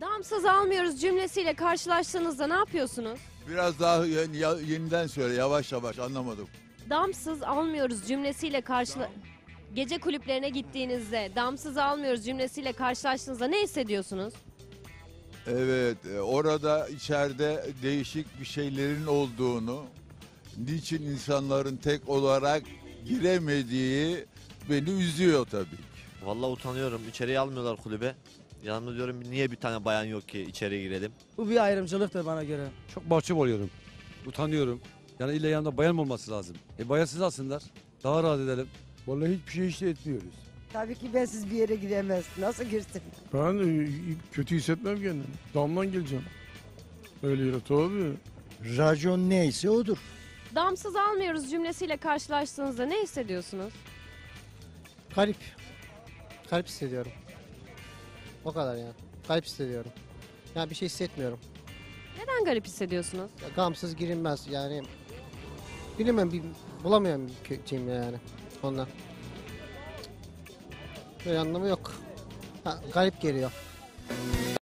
Damsız almıyoruz cümlesiyle karşılaştığınızda ne yapıyorsunuz? Biraz daha yeni- ya- yeniden söyle yavaş yavaş anlamadım. Damsız almıyoruz cümlesiyle karşıla... Gece kulüplerine gittiğinizde damsız almıyoruz cümlesiyle karşılaştığınızda ne hissediyorsunuz? Evet e, orada içeride değişik bir şeylerin olduğunu, niçin insanların tek olarak giremediği beni üzüyor tabii ki. Vallahi utanıyorum. İçeriye almıyorlar kulübe. Yanımda diyorum niye bir tane bayan yok ki içeriye girelim. Bu bir ayrımcılıktır bana göre. Çok mahcup oluyorum. Utanıyorum. Yani illa yanında bayan mı olması lazım? E bayansız alsınlar. Daha rahat edelim. Vallahi hiçbir şey işte etmiyoruz. Tabii ki bensiz bir yere gidemez. Nasıl girsin? Ben e, kötü hissetmem kendimi. Damdan geleceğim. Öyle yere tabii. Racon neyse odur. Damsız almıyoruz cümlesiyle karşılaştığınızda ne hissediyorsunuz? Garip. Garip hissediyorum. O kadar yani. Garip hissediyorum. Ya bir şey hissetmiyorum. Neden garip hissediyorsunuz? Ya, gamsız girilmez yani. Bilemem bir bulamıyorum bir şeyim yani ondan. Böyle anlamı yok. Ha, garip geliyor.